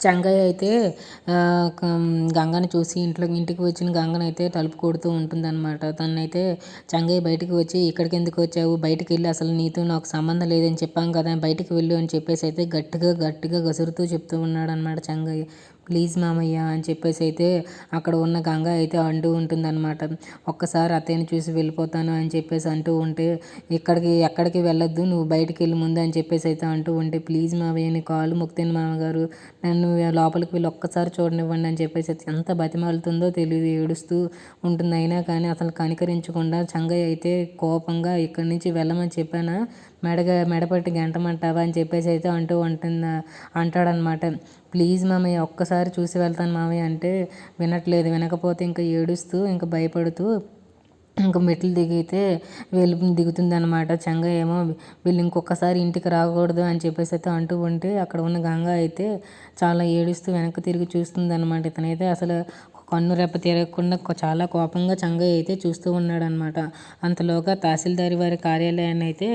చంగయ్య అయితే గంగని చూసి ఇంట్లో ఇంటికి వచ్చిన గంగని అయితే తలుపు కొడుతూ ఉంటుందన్నమాట. తనైతే చంగయ్య బయటికి వచ్చి ఇక్కడికి ఎందుకు వచ్చావు? బయటికి వెళ్ళి అసలు నీతో నాకు సంబంధం లేదని చెప్పాం కదా బయటికి వెళ్ళు అని చెప్పేసి అయితే గట్టిగా గట్టిగా గసురుతూ చెప్తూ ఉన్నాడు అనమాట చంగయ్య. ప్లీజ్ మామయ్య అని చెప్పేసి అయితే అక్కడ ఉన్న గంగ అయితే అంటూ ఉంటుందన్నమాట. ఒక్కసారి అత్తయ్యని చూసి వెళ్ళిపోతాను అని చెప్పేసి అంటూ ఉంటే ఇక్కడికి ఎక్కడికి వెళ్ళొద్దు నువ్వు బయటికి వెళ్ళి ముందు అని చెప్పేసి అయితే అంటూ ఉంటే ప్లీజ్ మామయ్య నీ కాళ్ళు ముక్తాను మామగారు నన్ను లోపలికి వెళ్ళి ఒక్కసారి చూడనివ్వండి అని చెప్పేసి ఎంత బతిమాలుతుందో తెలియదు ఏడుస్తూ ఉంటుంది. అయినా కానీ అసలు కనికరించకుండా చంగయ్య అయితే కోపంగా ఇక్కడి నుంచి వెళ్ళమని చెప్పానా? మెడగా మెడపట్టి గంటమంటావా? అని చెప్పేసి అయితే అంటూ ఉంటుంది అంటాడనమాట ప్లీజ్ మామయ్య ఒక్కసారి చూసి వెళ్తాను మామయ్య అంటే వినట్లేదు. వినకపోతే ఇంకా ఏడుస్తూ ఇంకా భయపడుతూ ఇంకా మెట్లు దిగితే వెళ్ళి దిగుతుంది అనమాట చంగ ఏమో వీళ్ళు ఇంకొకసారి ఇంటికి రాకూడదు అని చెప్పేసి అయితే అంటూ ఉంటే అక్కడ ఉన్న గంగ అయితే చాలా ఏడుస్తూ వెనక్కి తిరిగి చూస్తుంది అనమాట ఇతనైతే అసలు కన్ను రెప్ప తిరగకుండా చాలా కోపంగా చంగయ్య అయితే చూస్తూ ఉన్నాడనమాట అంతలోగా తహసీల్దారి వారి కార్యాలయాన్ని అయితే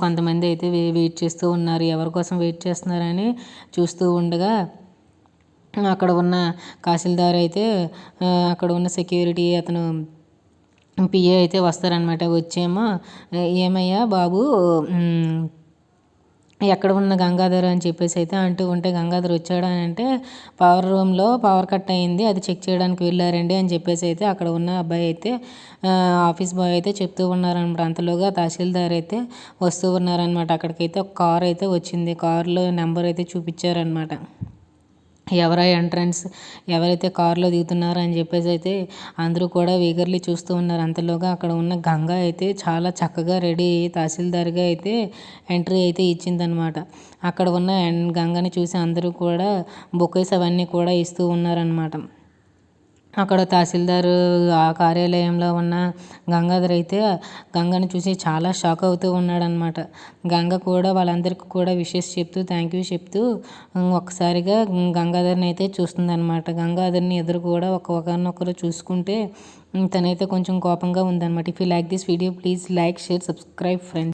కొంతమంది అయితే వెయిట్ చేస్తూ ఉన్నారు. ఎవరి కోసం వెయిట్ చేస్తున్నారని చూస్తూ ఉండగా అక్కడ ఉన్న తహసీల్దార్ అయితే అక్కడ ఉన్న సెక్యూరిటీ అతను పిఏ అయితే వస్తారనమాట వచ్చేమో ఏమయ్యా బాబు ఎక్కడ ఉన్న గంగాధర్ అని చెప్పేసి అయితే అంటూ ఉంటే గంగాధర్ వచ్చాడు అని అంటే పవర్ రూమ్లో పవర్ కట్ అయింది అది చెక్ చేయడానికి వెళ్ళారండి అని చెప్పేసి అయితే అక్కడ ఉన్న అబ్బాయి అయితే ఆఫీస్ బాయ్ అయితే చెప్తూ ఉన్నారనమాట అంతలోగా తహసీల్దార్ అయితే వస్తూ ఉన్నారనమాట అక్కడికైతే ఒక కార్ అయితే వచ్చింది. కారులో నెంబర్ అయితే చూపించారనమాట ఎవరా ఎంట్రన్స్ ఎవరైతే కారులో దిగుతున్నారో అని చెప్పేసి అయితే అందరూ కూడా వీగర్లీ చూస్తూ ఉన్నారు. అంతలోగా అక్కడ ఉన్న గంగ అయితే చాలా చక్కగా రెడీ అయ్యి తహసీల్దార్గా అయితే ఎంట్రీ అయితే ఇచ్చిందనమాట అక్కడ ఉన్న గంగని చూసి అందరూ కూడా బొకేస్ అవన్నీ కూడా ఇస్తూ ఉన్నారనమాట అక్కడ తహసీల్దార్ ఆ కార్యాలయంలో ఉన్న గంగాధర్ అయితే గంగని చూసి చాలా షాక్ అవుతూ ఉన్నాడనమాట గంగ కూడా వాళ్ళందరికీ కూడా విషెస్ చెప్తూ థ్యాంక్ యూ చెప్తూ ఒక్కసారిగా గంగాధర్ని అయితే చూస్తుందనమాట గంగాధర్ని ఎదురు కూడా ఒక ఒకరినొకరు చూసుకుంటే తనైతే కొంచెం కోపంగా ఉందన్నమాట. If you like this video please like share subscribe friends